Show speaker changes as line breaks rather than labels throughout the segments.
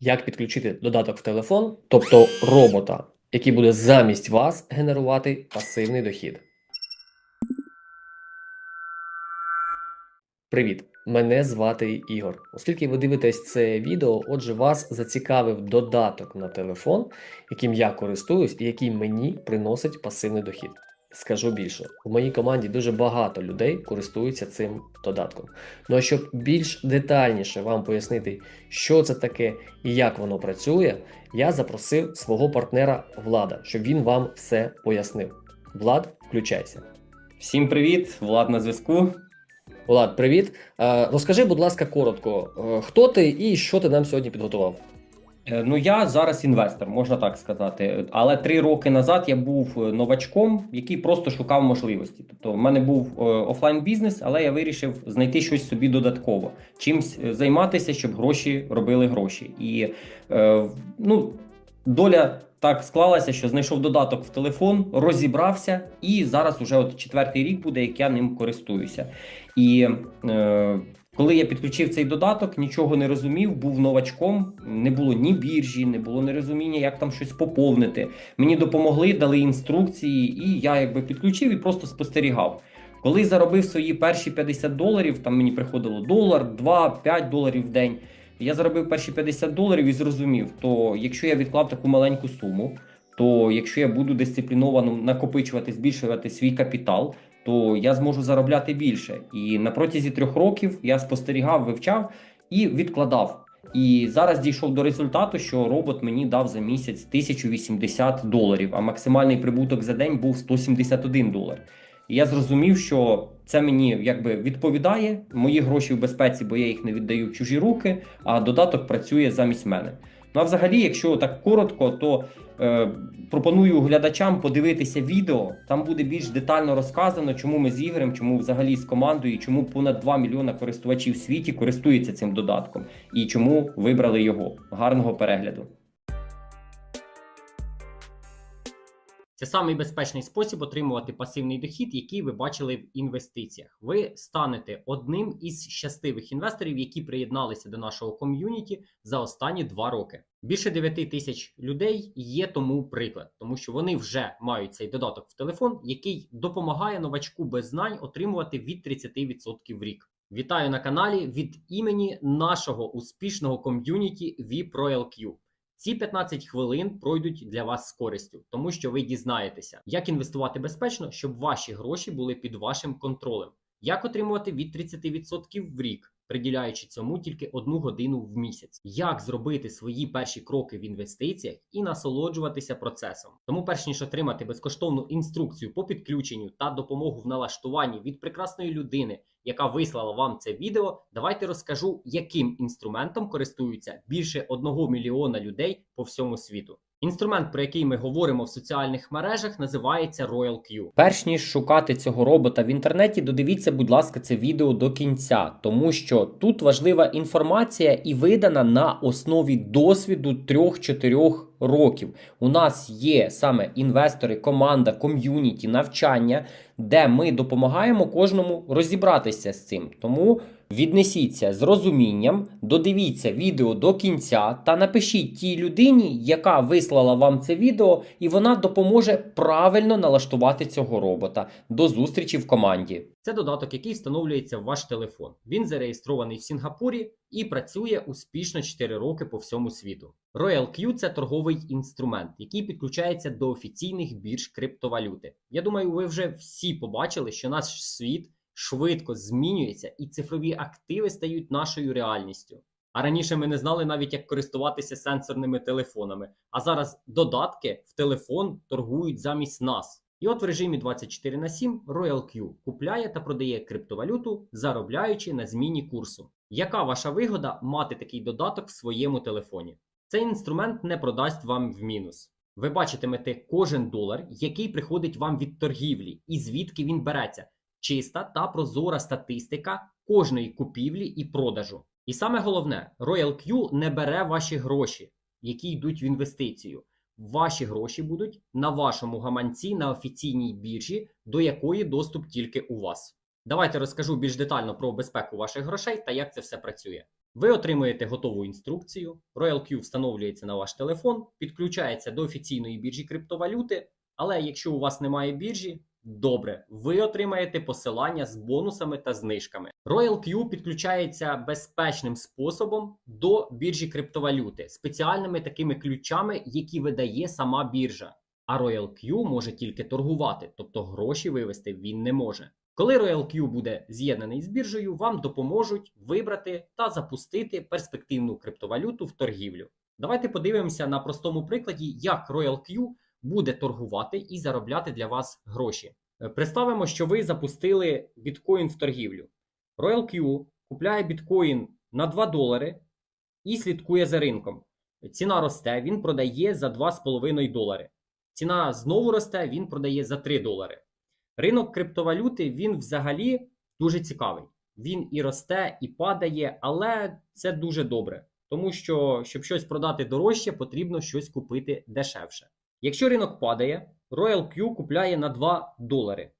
Як підключити додаток в телефон, тобто робота, який буде замість вас генерувати пасивний дохід. Привіт! Мене звати Ігор. Оскільки ви дивитесь це відео, отже, вас зацікавив додаток на телефон, яким я користуюсь і який мені приносить пасивний дохід. Скажу більше, у моїй команді дуже багато людей користуються цим додатком. Ну а щоб більш детальніше вам пояснити, що це таке і як воно працює, я запросив свого партнера Влада, щоб він вам все пояснив. Влад, включайся.
Всім привіт, Влад на зв'язку.
Влад, привіт. Е, Розкажи, будь ласка, коротко, е, хто ти і що ти нам сьогодні підготував?
Е, Ну я зараз інвестор, можна так сказати. Але три роки назад я був е, новачком, який просто шукав можливості. Тобто, в мене був е, офлайн бізнес, але я вирішив знайти щось собі додатково, чимсь займатися, щоб гроші робили гроші. І ну, доля так склалася, що знайшов додаток в телефон, розібрався, і зараз уже от четвертий рік буде, як я ним користуюся. І е, коли я підключив цей додаток, нічого не розумів, був новачком, не було ні біржі, не було ні розуміння, як там щось поповнити. Мені допомогли, дали інструкції, і я якби підключив і просто спостерігав. Коли заробив свої перші 50 доларів, там мені приходило долар, 2, 5 доларів в день. Я заробив перші 50 доларів і зрозумів, то якщо я відклав таку маленьку суму, то якщо я буду дисципліновано накопичувати, збільшувати свій капітал, то я зможу заробляти більше. І на протязі трьох років я спостерігав, вивчав і відкладав. І зараз дійшов до результату, що робот мені дав за місяць 1080 доларів, а максимальний прибуток за день був 171 долар. І я зрозумів, що це мені якби відповідає мої гроші в безпеці, бо я їх не віддаю в чужі руки, а додаток працює замість мене. Ну а взагалі, якщо так коротко, то е, пропоную глядачам подивитися відео. Там буде більш детально розказано, чому ми з Ігорем, чому взагалі з командою, чому понад 2 мільйона користувачів в світі користуються цим додатком, і чому вибрали його. Гарного перегляду.
Це самий безпечний спосіб отримувати пасивний дохід, який ви бачили в інвестиціях. Ви станете одним із щасливих інвесторів, які приєдналися до нашого ком'юніті за останні два роки. Більше 9 тисяч людей є тому приклад, тому що вони вже мають цей додаток в телефон, який допомагає новачку без знань отримувати від 30% в рік. Вітаю на каналі від імені нашого успішного ком'юніті VIP Royal Q. Ці 15 хвилин пройдуть для вас з користю, тому що ви дізнаєтеся, як інвестувати безпечно, щоб ваші гроші були під вашим контролем, як отримувати від 30% в рік, приділяючи цьому тільки одну годину в місяць, як зробити свої перші кроки в інвестиціях і насолоджуватися процесом. Тому, перш ніж отримати безкоштовну інструкцію по підключенню та допомогу в налаштуванні від прекрасної людини, яка вислала вам це відео, давайте розкажу, яким інструментом користуються більше 1 мільйона людей по всьому світу. Інструмент, про який ми говоримо в соціальних мережах, називається Royal Q.
Перш ніж шукати цього робота в інтернеті, додивіться, будь ласка, це відео до кінця, тому що тут важлива інформація і видана на основі досвіду 3-4 років. У нас є саме інвестори, команда, ком'юніті, навчання, де ми допомагаємо кожному розібратися з цим. Тому віднесіться з розумінням, додивіться відео до кінця та напишіть тій людині, яка вислала вам це відео, і вона допоможе правильно налаштувати цього робота. До зустрічі в команді.
Це додаток, який встановлюється в ваш телефон. Він зареєстрований в Сінгапурі і працює успішно 4 роки по всьому світу. Royal Q – це торговий інструмент, який підключається до офіційних бірж криптовалюти. Я думаю, ви вже всі побачили, що наш світ швидко змінюється і цифрові активи стають нашою реальністю. А раніше ми не знали навіть, як користуватися сенсорними телефонами. А зараз додатки в телефон торгують замість нас. І от в режимі 24 на 7 Royal Q купляє та продає криптовалюту, заробляючи на зміні курсу. Яка ваша вигода мати такий додаток в своєму телефоні? Цей інструмент не продасть вам в мінус. Ви бачитимете кожен долар, який приходить вам від торгівлі, і звідки він береться. Чиста та прозора статистика кожної купівлі і продажу. І саме головне, Royal Q не бере ваші гроші, які йдуть в інвестицію. Ваші гроші будуть на вашому гаманці на офіційній біржі, до якої доступ тільки у вас. Давайте розкажу більш детально про безпеку ваших грошей та як це все працює. Ви отримуєте готову інструкцію. Royal Q встановлюється на ваш телефон, підключається до офіційної біржі криптовалюти. Але якщо у вас немає біржі, добре, ви отримаєте посилання з бонусами та знижками. Royal Q підключається безпечним способом до біржі криптовалюти, спеціальними такими ключами, які видає сама біржа. А Royal Q може тільки торгувати, тобто гроші вивести він не може. Коли Royal Q буде з'єднаний з біржею, вам допоможуть вибрати та запустити перспективну криптовалюту в торгівлю. Давайте подивимося на простому прикладі, як Royal Q буде торгувати і заробляти для вас гроші. Е, Представимо, що ви запустили біткоін в торгівлю. Royal Q купляє біткоін на 2 долари і слідкує за ринком. Ціна росте, він продає за 2,5 долари. Ціна знову росте, він продає за 3 долари. Ринок криптовалюти він взагалі дуже цікавий. Він і росте, і падає, але це дуже добре, тому що щоб щось продати дорожче, потрібно щось купити дешевше. Якщо ринок падає, Royal Q купляє на 2 долари.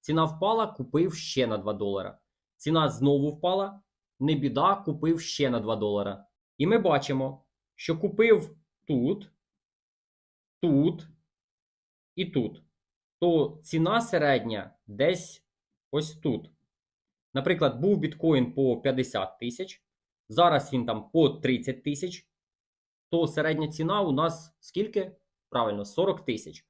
Ціна впала, купив ще на 2 долара. Ціна знову впала, не біда, купив ще на 2 долара. І ми бачимо, що купив тут, тут і тут. То ціна середня десь ось тут. Наприклад, був біткоін по 50 тисяч, зараз він там по 30 тисяч, то середня ціна у нас скільки? Правильно, 40 тисяч.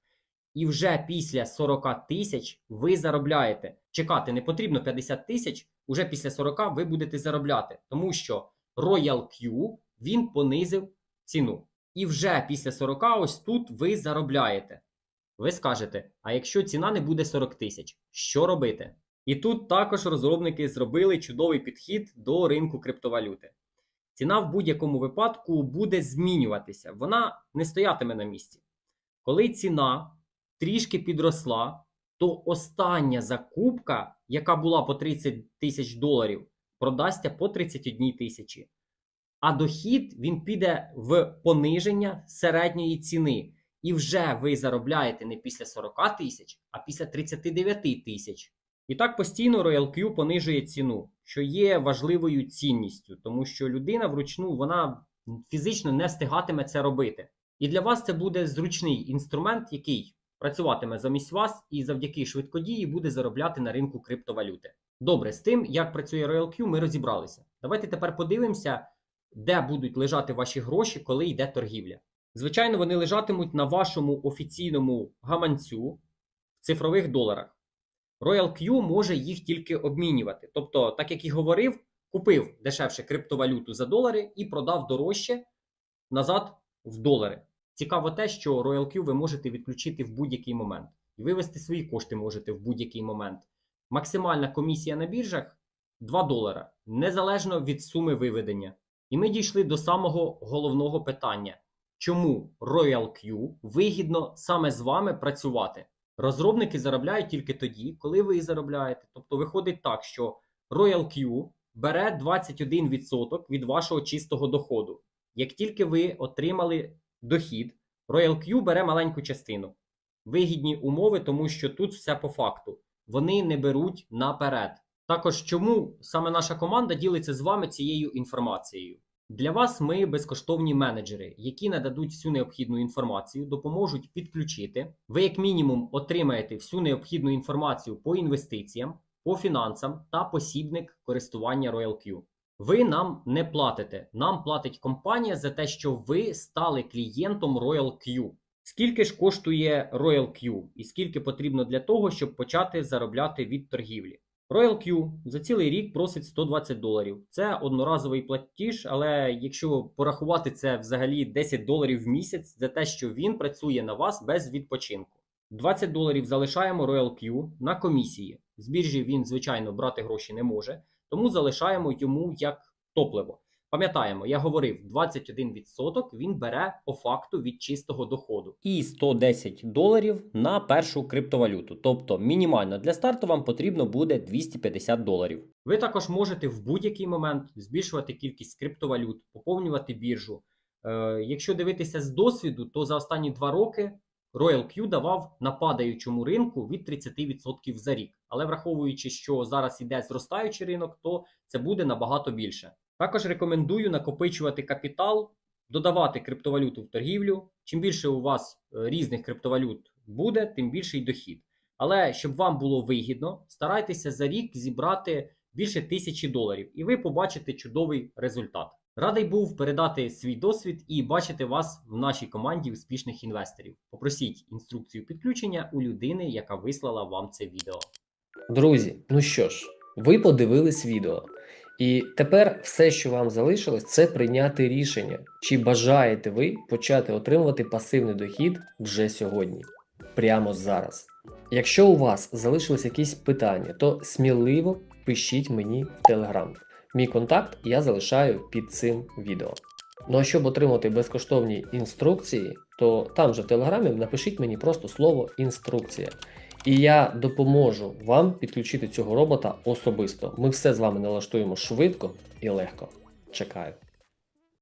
І вже після 40 тисяч ви заробляєте. Чекати не потрібно 50 тисяч, уже після 40 ви будете заробляти, тому що Royal Q він понизив ціну. І вже після 40 ось тут ви заробляєте. Ви скажете, а якщо ціна не буде 40 тисяч, що робити? І тут також розробники зробили чудовий підхід до ринку криптовалюти. Ціна в будь-якому випадку буде змінюватися, вона не стоятиме на місці. Коли ціна трішки підросла, то остання закупка, яка була по 30 тисяч доларів, продасться по 31 тисячі. А дохід він піде в пониження середньої ціни. І вже ви заробляєте не після 40 тисяч, а після 39 тисяч. І так постійно Royal Q понижує ціну, що є важливою цінністю, тому що людина вручну вона фізично не встигатиме це робити. І для вас це буде зручний інструмент, який працюватиме замість вас і завдяки швидкодії буде заробляти на ринку криптовалюти. Добре, з тим, як працює Royal Q, ми розібралися. Давайте тепер подивимося, де будуть лежати ваші гроші, коли йде торгівля. Звичайно, вони лежатимуть на вашому офіційному гаманцю в цифрових доларах. Royal Q може їх тільки обмінювати. Тобто, так як і говорив, купив дешевше криптовалюту за долари і продав дорожче назад в долари. Цікаво те, що Royal Q ви можете відключити в будь-який момент. І вивести свої кошти можете в будь-який момент. Максимальна комісія на біржах 2 долара, незалежно від суми виведення. І ми дійшли до самого головного питання: чому Royal Q вигідно саме з вами працювати? Розробники заробляють тільки тоді, коли ви заробляєте. Тобто виходить так, що Royal Q бере 21% від вашого чистого доходу. Як тільки ви отримали дохід, Royal Q бере маленьку частину. Вигідні умови, тому що тут все по факту. Вони не беруть наперед. Також чому саме наша команда ділиться з вами цією інформацією? Для вас ми безкоштовні менеджери, які нададуть всю необхідну інформацію, допоможуть підключити. Ви, як мінімум, отримаєте всю необхідну інформацію по інвестиціям, по фінансам та посібник користування Royal Q. Ви нам не платите. Нам платить компанія за те, що ви стали клієнтом Royal Q. Скільки ж коштує Royal Q і скільки потрібно для того, щоб почати заробляти від торгівлі? Royal Q за цілий рік просить 120 доларів. Це одноразовий платіж, але якщо порахувати це взагалі 10 доларів в місяць за те, що він працює на вас без відпочинку. 20 доларів залишаємо Royal Q на комісії. З біржі він, звичайно, брати гроші не може, тому залишаємо йому як топливо. Пам'ятаємо, я говорив, 21% він бере по факту від чистого доходу. І 110 доларів на першу криптовалюту. Тобто мінімально для старту вам потрібно буде 250 доларів. Ви також можете в будь-який момент збільшувати кількість криптовалют, поповнювати біржу. Е, якщо дивитися з досвіду, то за останні два роки Royal Q давав на падаючому ринку від 30% за рік. Але враховуючи, що зараз іде зростаючий ринок, то це буде набагато більше. Також рекомендую накопичувати капітал, додавати криптовалюту в торгівлю. Чим більше у вас е, різних криптовалют буде, тим більший дохід. Але щоб вам було вигідно, старайтеся за рік зібрати більше тисячі доларів, і ви побачите чудовий результат. Радий був передати свій досвід і бачити вас в нашій команді успішних інвесторів. Попросіть інструкцію підключення у людини, яка вислала вам це відео.
Друзі, ну що ж, ви подивились відео. І тепер все, що вам залишилось, це прийняти рішення, чи бажаєте ви почати отримувати пасивний дохід вже сьогодні, прямо зараз. Якщо у вас залишились якісь питання, то сміливо пишіть мені в Telegram. Мій контакт я залишаю під цим відео. Ну а щоб отримати безкоштовні інструкції, то там же в Телеграмі напишіть мені просто слово інструкція. І я допоможу вам підключити цього робота особисто. Ми все з вами налаштуємо швидко і легко. Чекаю.